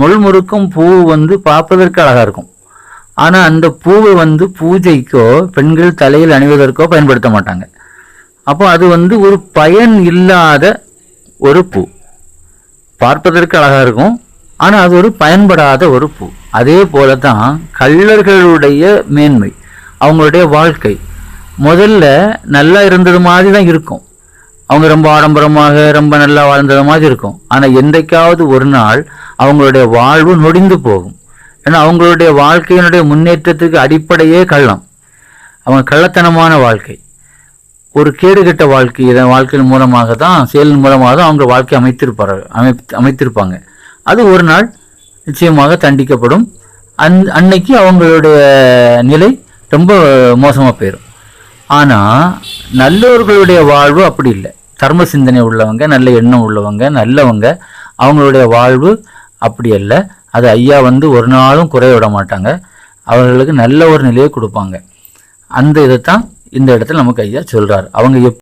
முள்முறுக்கும் பூ வந்து பார்ப்பதற்கு அழகா இருக்கும். ஆனா அந்த பூவை வந்து பூஜைக்கோ பெண்கள் தலையில் அணிவதற்கோ பயன்படுத்த மாட்டாங்க. அப்போ அது வந்து ஒரு பயன் இல்லாத ஒரு பூ. பார்ப்பதற்கு அழகா இருக்கும். ஆனா அது ஒரு பயன்படாத ஒரு பூ. அதே போல தான் கள்ளர்களுடைய மேன்மை அவங்களுடைய வாழ்க்கை. முதல்ல நல்லா இருந்தது மாதிரி தான் இருக்கும். அவங்க ரொம்ப ஆடம்பரமாக ரொம்ப நல்லா வாழ்ந்தது மாதிரி இருக்கும். ஆனால் என்றைக்காவது ஒரு நாள் அவங்களுடைய வாழ்வு நொடிந்து போகும். ஏன்னா அவங்களுடைய வாழ்க்கையினுடைய முன்னேற்றத்துக்கு அடிப்படையே கள்ளம். அவங்க கள்ளத்தனமான வாழ்க்கை. ஒரு கேடுகட்ட வாழ்க்கை இதன் வாழ்க்கையின் மூலமாக தான் செயலின் மூலமாக தான் அவங்க வாழ்க்கை அமைத்திருப்பார் அமை அமைத்திருப்பாங்க. அது ஒரு நாள் நிச்சயமாக தண்டிக்கப்படும். அந் அன்னைக்கு அவங்களுடைய நிலை ரொம்ப மோசமாக போயிடும் ஆனால் நல்லவர்களுடைய வாழ்வு அப்படி இல்லை. தர்ம சிந்தனை உள்ளவங்க நல்ல எண்ணம் உள்ளவங்க நல்லவங்க அவங்களுடைய வாழ்வு அப்படி அல்ல. அது ஐயா வந்து ஒரு நாளும் குறைய விட மாட்டாங்க. அவர்களுக்கு நல்ல ஒரு நிலையை கொடுப்பாங்க. அந்த இதைத்தான் இந்த இடத்துல நமக்கு ஐயா சொல்கிறார் அவங்க எப்